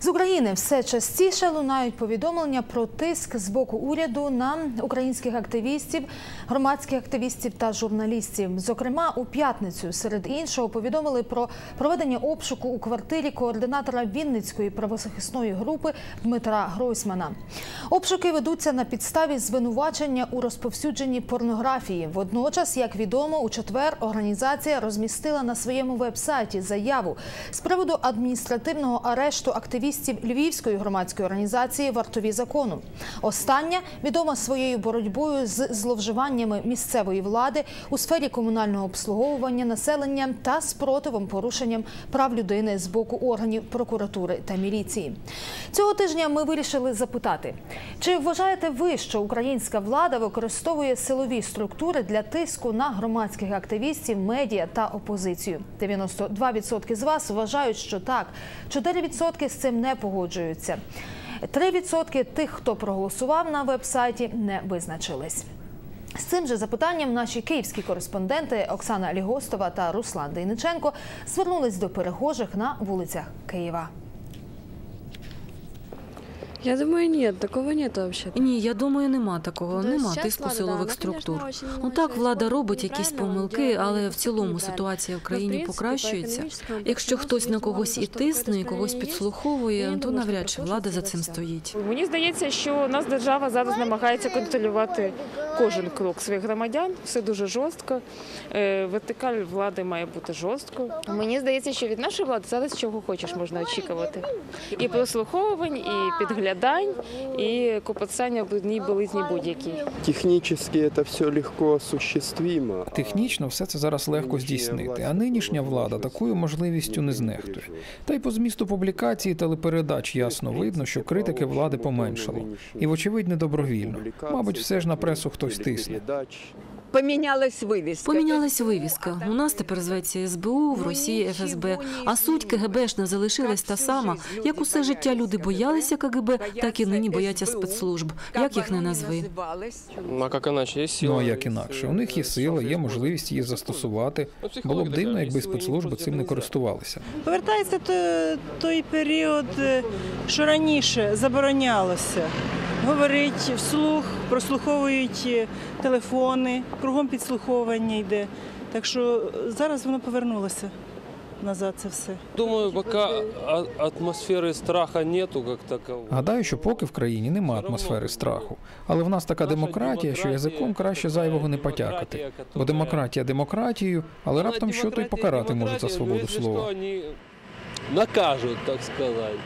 З України все частіше лунають повідомлення про тиск з боку уряду на українських активістів, громадських активістів та журналістів. Зокрема, у п'ятницю серед іншого повідомили про проведення обшуку у квартирі координатора Вінницької правозахисної групи Дмитра Гройсмана. Обшуки ведуться на підставі звинувачення у розповсюдженні порнографії. Водночас, як відомо, у четвер організація розмістила на своєму веб-сайті заяву з приводу адміністративного арешту активістів Львівської громадської організації Вартові закону. Остання відома своєю боротьбою з зловживаннями місцевої влади у сфері комунального обслуговування населення та спротивом порушенням прав людини з боку органів прокуратури та міліції. Цього тижня ми вирішили запитати, чи вважаєте ви, що українська влада використовує силові структури для тиску на громадських активістів, медіа та опозицію? 92% з вас вважають, що так, 4% з цим не погоджуються. 3% тих, хто проголосував на веб-сайті, не визначились. З цим же запитанням наші київські кореспонденти Оксана Лігостова та Руслан Дейниченко звернулись до перехожих на вулицях Києва. Я думаю, нет, такого нет вообще. Ні, я думаю, нема такого. Ну, Нема тиску влада, силових да, структур. Ну так, влада робить якісь помилки, але в цілому Ну, ситуація в в країні покращується. Якщо хтось на когось і тисне, і когось підслуховує, то навряд чи влада за цим стоїть. Мені здається, що у нас держава зараз намагається контролювати кожен крок своїх громадян. Все дуже жорстко. Е, Вертикаль влади має бути жорстко. Мені здається, що від нашої влади зараз чого хочеш можна очікувати. І прослуховувань, і підглядань, і копацання в брудній білизні будь-якій. Технически это все легко осуществимо. Технічно все це зараз легко здійснити, а нинішня влада такою можливістю не знехтує. Та й по змісту публікації телепередач ясно видно, що критики влади поменшало. І, вочевидь, не добровільно. Мабуть, все ж на пресу хтось тисне. Помінялась вивіска. Помінялась вивіска. У нас тепер зветься СБУ, в Росії ФСБ. А суть КГБшна залишилась та сама. Як усе життя люди боялися КГБ, так і нині бояться спецслужб. Як їх не назви. Ну, а сила. Ну як інакше? У них є сила, є можливість її застосувати. Було б дивно, якби спецслужби цим не користувалися. Повертається то- той період, е, що раніше заборонялося. Говорить вслух, прослуховують е, телефони, кругом підслуховування йде. Так що зараз воно повернулося назад це все. Думаю, поки а- страху страха нету як такового. Гадаю, що поки в країні нема атмосфери страху. Але в нас така демократія, що язиком краще зайвого не потякати. Бо демократія демократією, але раптом що то й покарати можуть за свободу слова. Накажуть, так сказать.